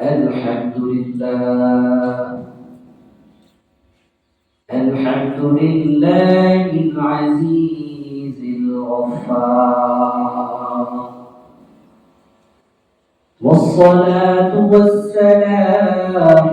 الحمد لله. الحمد لله العزيز الغفار. والصلاة والسلام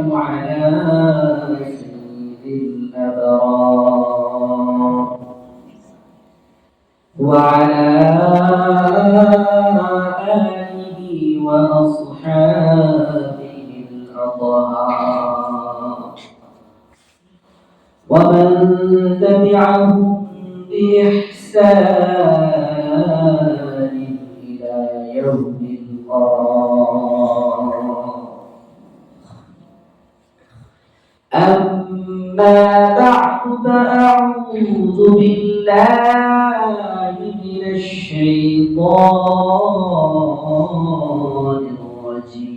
بإحسان إلى يوم القرار أما بعد فأعوذ بالله من الشيطان الرجيم.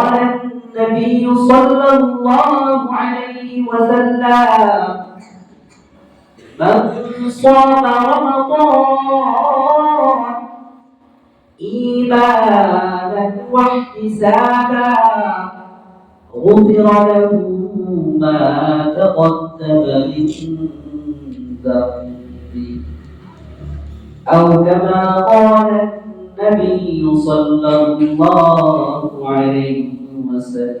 النبي صلى الله عليه وسلم. من صام رمضان إيمانا واحتسابا غفر له ما تقدم من ذنبه. أو كما قال النبي صلى الله عليه وسلم.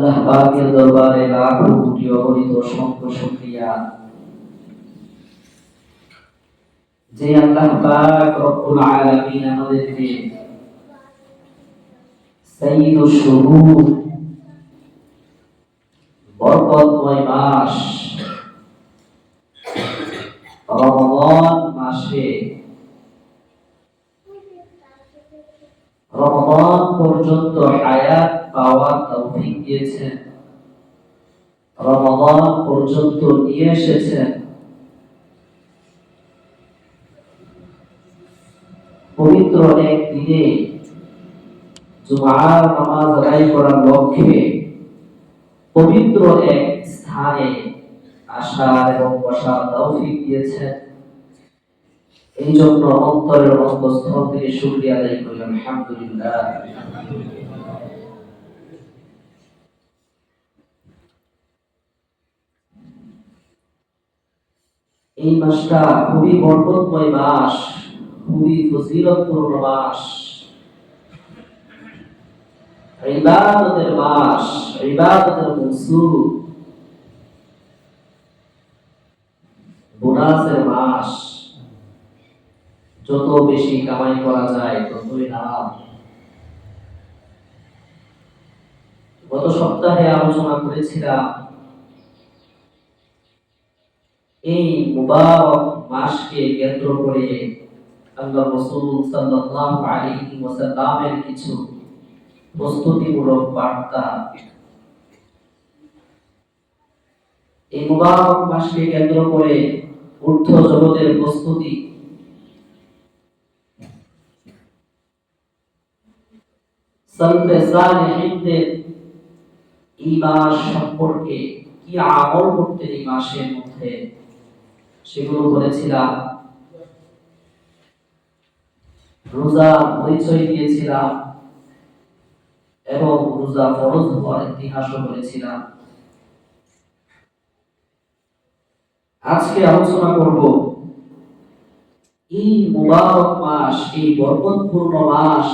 আল্লাহ পাকের দরবারে কোটি অগণিত অসংখ্য যে আল্লাহ পাক রব্বুল আলামিন আমাদেরকে শুহুর বরকতময় মাস, রমজান মাসে, রমজান পর্যন্ত হায়াত পাওয়ার তৌফিক দিয়েছেন রমজান পর্যন্ত নিয়ে এসেছেন। পবিত্র এক দিনে জুমার নামাজ আদায় করার লক্ষ্যে পবিত্র এক স্থানে আসার এবং বসার তৌফিক দিয়েছেন। এই জন্য অন্তরের অন্তঃস্থল থেকে শুকরিয়া আদায় করি। আলহামদুলিল্লাহ। এই মাসটা খুবই বরকতময় মাস, খুবই ফজিলতপূর্ণ মাস। ইবাদতের মাস, ইবাদতের মৌসুম। বোনাসের মাস। যত বেশি কামাই করা যায়, ততই লাভ। গত সপ্তাহে আলোচনা করেছিলাম এই মুবারক মাসকে কেন্দ্র করে আল্লাহ সাল্লাল্লাহু আলাইহি ওয়াসাল্লামের কিছু প্রস্তুতিমূলক বার্তা এই মুবারক মাসকে কেন্দ্র করে ঊর্ধ্ব জগতের প্রস্তুতি এই মাস সম্পর্কে কি আমল করতেন এই মাসের মধ্যে? সেগুলো বলেছিলাম। রোজা পরিচয় দিয়েছিলাম এবং রোজা ফরজ হওয়ার ইতিহাসও বলেছিলাম। আজকে আলোচনা করব এই মুবারক মাস, এই বরকতপূর্ণ মাস,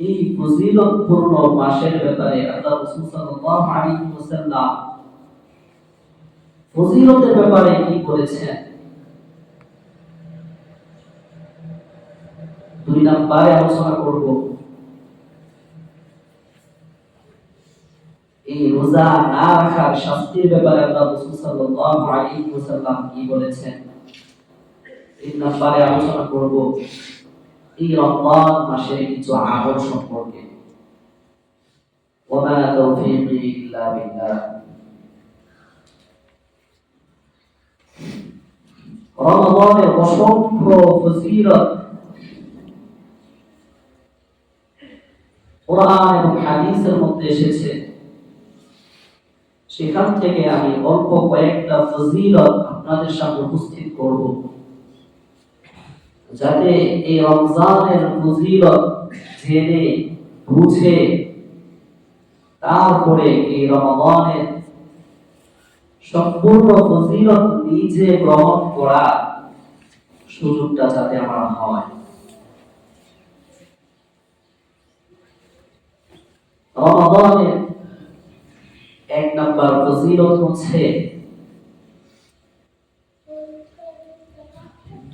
এই ফজিলতপূর্ণ মাসের ব্যাপারে আল্লাহ রাসূল সাল্লাল্লাহু আলাইহি ওয়াসাল্লাম ফজিলতের ব্যাপারে কি দুই নম্বরে আলোচনা করব। এই রোজা না রাখার শাস্তির ব্যাপারে সাল্লাল্লাহু আলাইহি ওয়াসাল্লাম কি বলেছেন? তিন নম্বরে আলোচনা করব। এই রমজান মাসের কিছু আমল সম্পর্কে। ওমা তৌফিকি ইল্লা বিল্লাহ। অসংখ্য ফজিলত কোরআন এবং হাদিসের মধ্যে এসেছে সেখান থেকে আমি অল্প কয়েকটা ফজিলত আপনাদের সামনে উপস্থিত করব যাতে এই রমজানের ফজিলত জেনে বুঝে তারপরে এই রমজানের সম্পূর্ণ ফজিলত নিজে গ্রহণ করা সুযোগটা যাতে আমার হয়। রমাদানের এক নাম্বার ফজিলত হচ্ছে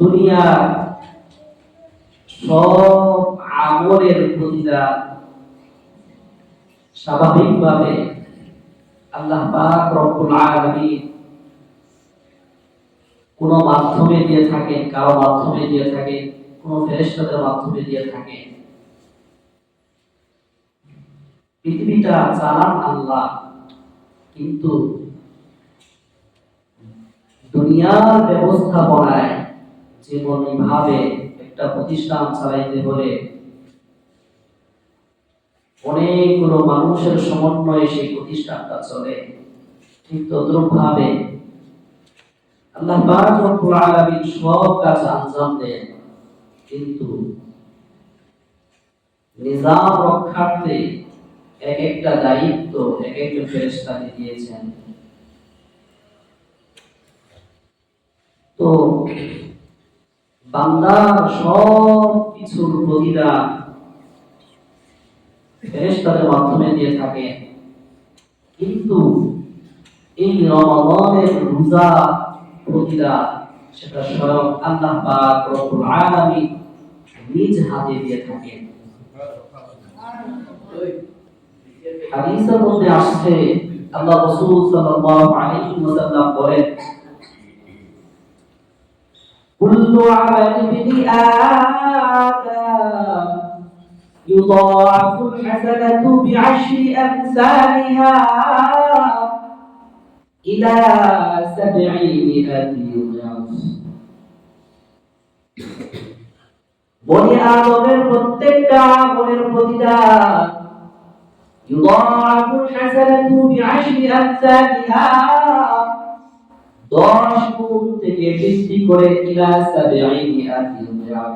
দুনিয়া সব আমলের প্রতিদান স্বাভাবিকভাবে আল্লাহ পাক রব্বুল আলামিন কোন মাধ্যমে দিয়ে থাকেন, কারও মাধ্যমে দিয়ে থাকেন, কোন ফেরেশতাদের মাধ্যমে দিয়ে থাকেন। পৃথিবীটা চালান আল্লাহ, কিন্তু দুনিয়ার ব্যবস্থাপনায় যেমন ভাবে একটা প্রতিষ্ঠান চালাইতে হলে অনেকগুলো মানুষের সমন্বয়ে সেই প্রতিষ্ঠানটা চলে। ঠিক ভাবে আল্লাহ আলামিন সব কাজ আঞ্জাম দেন। কিন্তু নিজাম রক্ষার্থে এক একটা দায়িত্ব, এক একজন ফেরেশতাকে দিয়েছেন। তো বান্দার সব কিছুর প্রতিদান ফেরেশতাদের মাধ্যমে দিয়ে থাকে। কিন্তু এই রমাদানের রোজা প্রতিদান সেটা স্বয়ং আল্লাহ পাক রব্বুল আলামিন নিজ হাতে দিয়ে থাকেন। হাদিসের মধ্যে আসছে, আল্লাহ রাসূল সাল্লাল্লাহু আলাইহি ওয়াসাল্লাম বলেন, কুল্লু আমালি বিনি আদম يضاعف الحسنة بعشر أمثالها إلى سبعمائة ضعف বনি আদমের প্রত্যেকটা আমলের প্রতিদান يضاعف الحسنة بعشر أمثالها দশ গুণ থেকে বৃদ্ধি করে ইলা সাবিঈমিআতি ضعف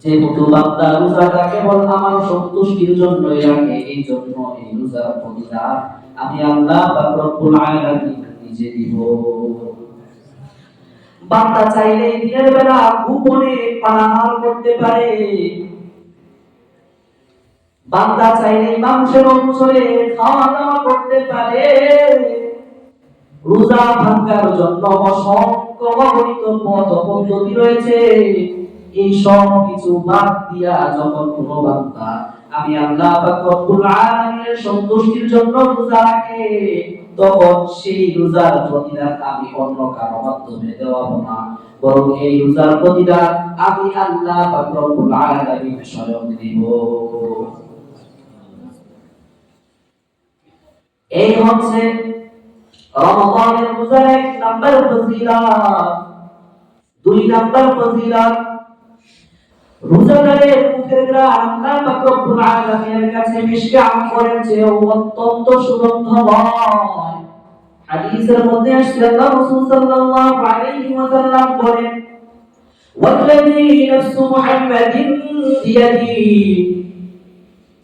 যেহেতু বান্দা রোজাটা কেবল আমার সন্তুষ্টির জন্যই রাখে, এই জন্য এই রোজার প্রতিদান আমি আল্লাহ পাক রব্বুল আলামিন নিজে দিব। বান্দা চাইলে দিনের বেলা গোপনে পানাহার করতে পারে। বান্দা চাইলে মানুষের অনুসরে খাওয়া দাওয়া করতে পারে। রোজা ভাঙ্গার জন্য অসংখ্য পথ পদ্ধতি রয়েছে। এই সব কিছু বাদ দিয়া যখন কোন বান্দা আমি আল্লাহ পাক রব্বুল আলামিনের সন্তুষ্টির জন্য রোজা রাখে, তখন সেই রোজার প্রতিদান আমি অন্য কারও মাধ্যমে দেওয়াবো না। বরং এই রোজার প্রতিদান আমি আল্লাহ পাক রব্বুল আলামিন স্বয়ং দিব। এই হচ্ছে রোজার এক নাম্বার ফজিলত দুই নাম্বার ফজিলত রোজাদারের মুখের গ্রাম আল্লাহ পাক রব্বুল আলামিনের কাছে মিশকে আমরের চেয়ে অত্যন্ত সুগন্ধময় হাদিসের মধ্যে আসছে আল্লাহ রাসূল সাল্লাল্লাহু আলাইহি ওয়াসাল্লাম বলেন والذي نفس محمد بيده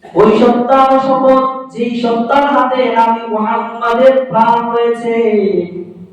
ওই সত্তার শপথ যেই সত্তার হাতে আমি মুহাম্মাদের প্রাণ রয়েছে লাহুলু ফাইসাইম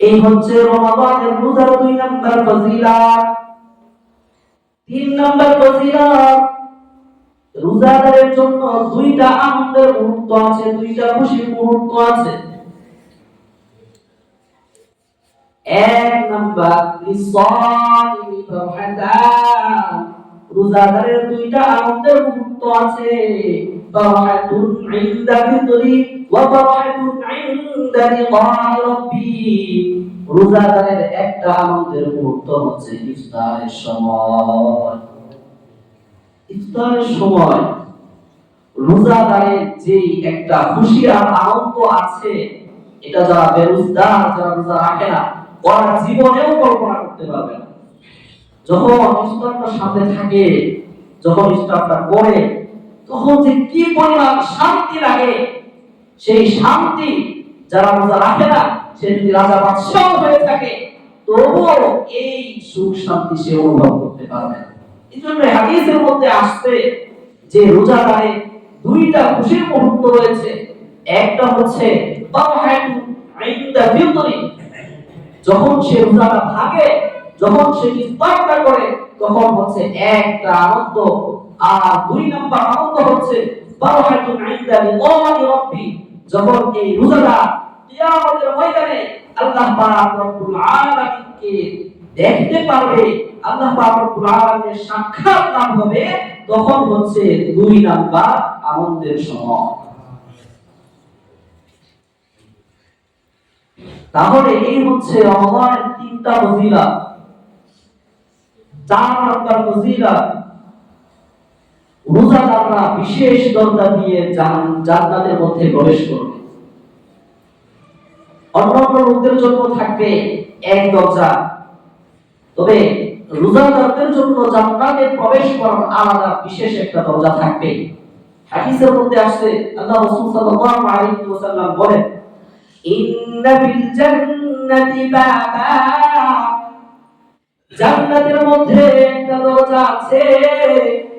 এই হচ্ছে রমাদানের রোজার দুই নাম্বার ফজিলত। তিন নাম্বার ফজিলত, রোজাদারের জন্য দুইটা আনন্দের মুহূর্ত আছে, দুইটা খুশির মুহূর্ত আছে। এক নাম্বার রোজাদারের দুইটা আনন্দের মুহূর্ত আছে রোজাদারের একটা আনন্দের মুহূর্ত হচ্ছে ইফতারের সময়। ইফতারের সময় রোজাদারের যে একটা খুশি আর আনন্দ আছে, এটা যারা বেরোজগার, যারা রোজা রাখে না, ওরা জীবনেও কল্পনা করতে পারবে না। যখন ইফতারটা সাথে থাকে, যখন ইফতারটা করে তখন যে কি পরিমাণ শান্তি লাগে, সেই শান্তি যারা রোজা রাখে না, সে যদি রাজা বাদশাহ হয়ে থাকে, তবুও এই সুখ শান্তি সে অনুভব করতে পারবে এই জন্য হাদিসের মধ্যে যে রোজাদারে দুইটা খুশির মুহূর্ত রয়েছে। একটা হচ্ছে যখন সে রোজাটা থাকে যখন সে ইফতারটা করে, তখন হচ্ছে একটা আনন্দ আর দুই নাম্বার আনন্দ হচ্ছে যখন এই কিয়ামতের ময়দানে আল্লাহ পাক রব্বুল আলামিনকে দেখতে পারবে, আল্লাহ পাক রব্বুল আলামিনের সাক্ষাৎ হবে, তখন হচ্ছে দুই নাম্বার আনন্দের সময়। তাহলে এই হচ্ছে রমজানের তিনটা ফজিলত। চার নাম্বার ফজিলত রোজাদাররা বিশেষ দরজা দিয়ে জান্নাতের মধ্যে প্রবেশ করবে অন্যান্য লোকদের জন্য থাকবে এক দরজা। তবে রোজাদারদের জন্য জান্নাতে প্রবেশ করার আলাদা বিশেষ একটা দরজা থাকবে। হাদিসের মধ্যে আসছে, আল্লাহ রাসূল সাল্লাল্লাহু আলাইহি ওয়াসাল্লাম বলেন, ইন্না ফিল জান্নাতি বাবা। জান্নাতের মধ্যে একটা দরজা আছে।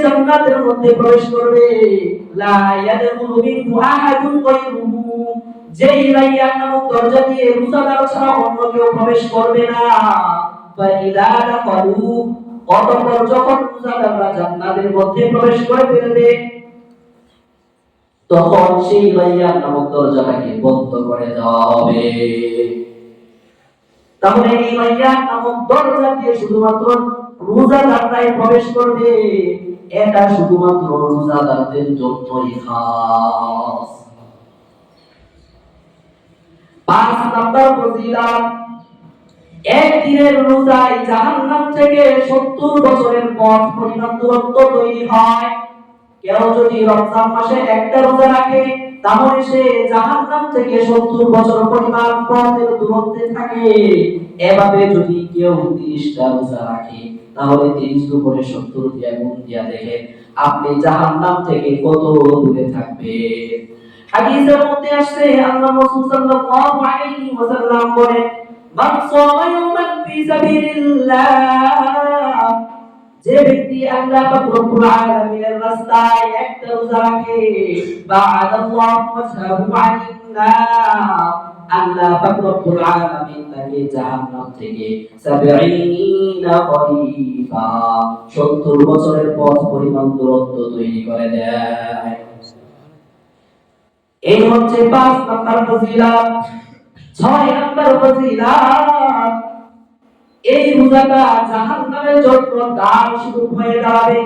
জান্নাতের মধ্যে প্রবেশ করবে। লা ইয়াদখুলু নামক দরজা দিয়ে রোজাদার ছাড়া অন্য কেউ প্রবেশ করবে না। তখন সেই রায়্যান নামক দরজাটাকে বন্ধ করে দেওয়া হবে। তাহলে এই রায়্যান নামক দরজা দিয়ে শুধুমাত্র রোজাদাররাই প্রবেশ করবে। এটা শুধুমাত্র রোজাদারদের জন্যই খাস। পাঁচ নাম্বার ফজিলত, একদিনের রোজায় জাহান্নাম থেকে সত্তর বছরের পথ পরিমাণ দূরত্ব তৈরি হয়। কেউ যদি রমজান মাসে একটা রোজা রাখে তাহলে সে জাহান্নাম থেকে সত্তর বছর পরিমাণ পথের দূরত্বে থাকে। এভাবে যদি কেউ তিরিশটা রোজা রাখে, তাহলে তিরিশ করে সত্তর দিয়া গুণ দিয়া দেখে আপনি জাহান্নাম থেকে কত দূরে থাকবে। হাদিসের মধ্যে আসছে, আল্লাহ রাসূল সাল্লাল্লাহু আলাইহি ওয়াসাল্লাম বলেন, মান ফি সাবিলিল্লাহ যে ব্যক্তি আল্লাহ পাক রব্বুল আলামিনের রাস্তায় একটা রোজা রাখে, বা'দাল্লাহু ওয়াজহাহু আনিন আল্লাহ পাক রব্বুল আলামিন তাকে জাহান্নাম থেকে 70 খরিফা 70 বছরের পথ পরিমাণ দূরত্ব তৈরি করে দেয়। এই হচ্ছে পাঁচ নাম্বার ফজিলত। ছয় নাম্বার ফজিলত। এই রোজাটা জাহান্নামের জন্য দ্বার শুরু হয়ে দাঁড়াবে।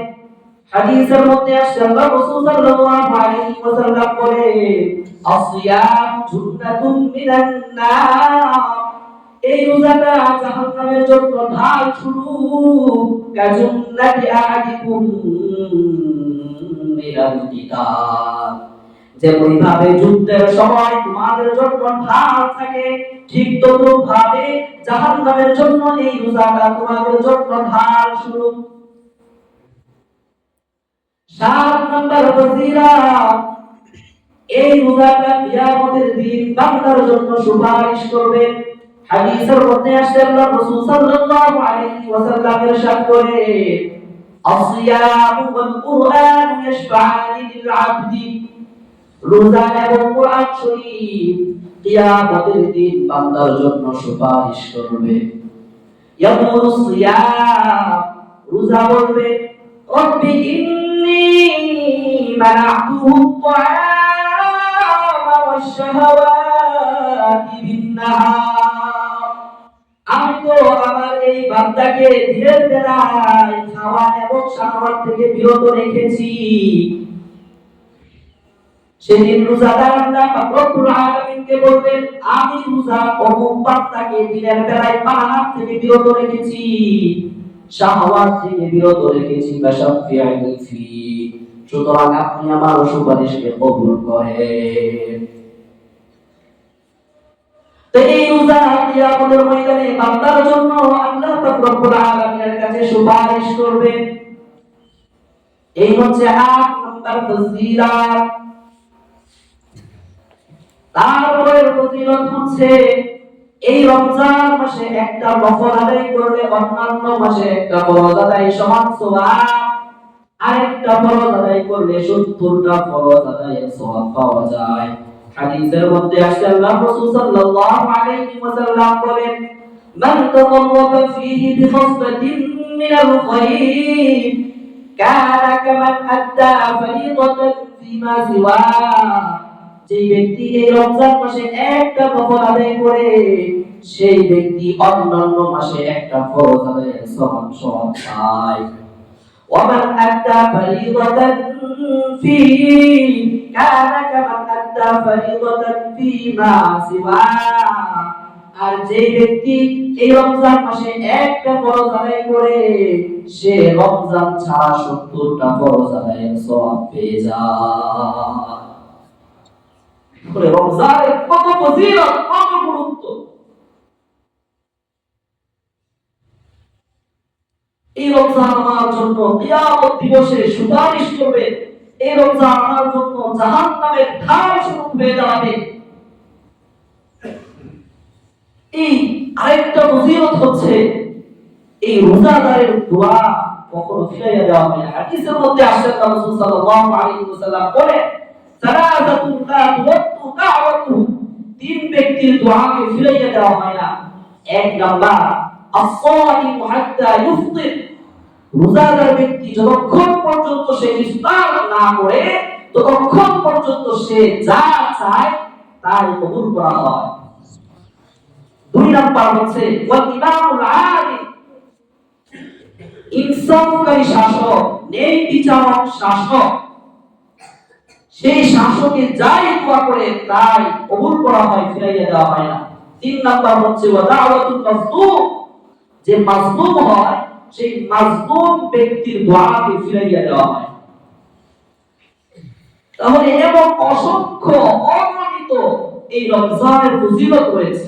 হাদিসের মধ্যে আসছে, আল্লাহ রাসূল সাল্লাল্লাহু আলাইহি ওয়াসাল্লাম বলে, আসিয়াম জুন্নাতুম মিনান নার। এই রোজাটা জাহান্নামের জন্য ঢাল শুরু কাজুন্নাতি আহাদিকুম মিনাল কিতাব। যেমন ভাবে যুদ্ধের সময় তোমাদের জন্য ঢাল থাকে, ঠিক তদ্রুপ ভাবে জাহান্নামের জন্য এই রোজাটা তোমাদের জন্য ঢাল শুরু। সাত নম্বর ফজিলত এই রোজাটা কিয়ামতের দিন বান্দার জন্য সুপারিশ করবে। হাদিসের মধ্যে আসছে আল্লাহ রাসূল সাল্লাল্লাহু আলাইহি ওয়াসাল্লাম ইরশাদ করে আসিয়াম ওয়াল কুরআন ইয়াশফা'আনি লিল 'আবদি। রোজা এবং কোরআন শরীফ কিয়ামতের দিন বান্দার জন্য সুপারিশ করবে। সিয়াম, রোজা বলবে, রব্বি ইন্নি মানাতুহু ওয়া শাহাওয়াতি আমি তো আমার এই বান্দাকে দিনের বেলায় খাওয়া এবং থেকে বিরত রেখেছি। সেদিন বলবেন, আমি রোজা অমুক বেলায় পানাহার থেকে বিরত রেখেছি শাহওয়াত থেকে বিরত রেখেছি ফি। সুতরাং আপনি আমার সুপারিশকে কবুল করেন। এই ময়দানে জন্য আল্লাহ কাছে সুপারিশ করবে এই হচ্ছে আট নম্বর তারপরে ফজিলত হচ্ছে, এই রমজান মাসে একটা নফল আদায় করলে অন্যান্য মাসে একটা ফরজ আদায় সমান সওয়াব। আরেকটা ফরজ আদায় করলে 70টা ফরজ আদায়ের সওয়াব পাওয়া যায়। হাদিসের মধ্যে আসছে, আল্লাহ রাসূল সাল্লাল্লাহু আলাইহি ওয়াসাল্লাম বলেন, মান তাতাওয়াবা ফীহি বিখসলাতিন মিনাল খায়র কানা কামান আদ্দা ফরিদাতান ফীমা সিওয়া যে ব্যক্তি এই রমজান মাসে একটা নফল আদায় করে সেই ব্যক্তি অন্যান্য মাসে একটা ফরজ আদায়ের সমান সমান পায় ومن أدى فريضة في كان كمن أدى فريضة فيما سواه আর যে ব্যক্তি এই রমজান মাসে একটা ফরজ আদায় করে সে রমজান ছাড়া সত্তরটা ফরজ আদায়ের সওয়াব পেয়ে যায় বলে রমজানের কত ফজিলত, কত গুরুত্ব। এই রমজান আমার জন্য কিয়ামত দিবসে সুপারিশ করবে, এই রমজান আমার জন্য জাহান্নামের ঢাল স্বরূপ হয়ে দাঁড়াবে। এই আরেকটা ফজিলত হচ্ছে, এই রোজাদারের দোয়া কখনো ফিরাইয়া দেওয়া না। হাদিসের মধ্যে আসছে রাসূল সাল্লাল্লাহু আলাইহি ওয়াসাল্লাম বলে সালাসাতুন লা তিন ব্যক্তির দোয়াকে ফিরাইয়া দেওয়া হয় না। এক নাম্বার ইফতির রোজাদার ব্যক্তি যতক্ষণ পর্যন্ত সে ইফতার না করে, ততক্ষণ পর্যন্ত সে যা চায় তাই কবুল করা হয়। দুই নাম্বার হচ্ছে ইনসাফকারী শাসক ন্যায় বিচারক শাসক সেই শাসকে যাই দোয়া করে, তাই কবুল করা হয়, ফিরাইয়া দেওয়া হয় না। তিন নাম্বার হচ্ছে ওয়াদাওয়াতুল মাজলুম যে মাজলুম হয়, সেই মাজলুম ব্যক্তির দোয়াকে ফিরাইয়া দেওয়া হয়। তাহলে এমন অসংখ্য, অগণিত এই রমজানের ফজিলত রয়েছে।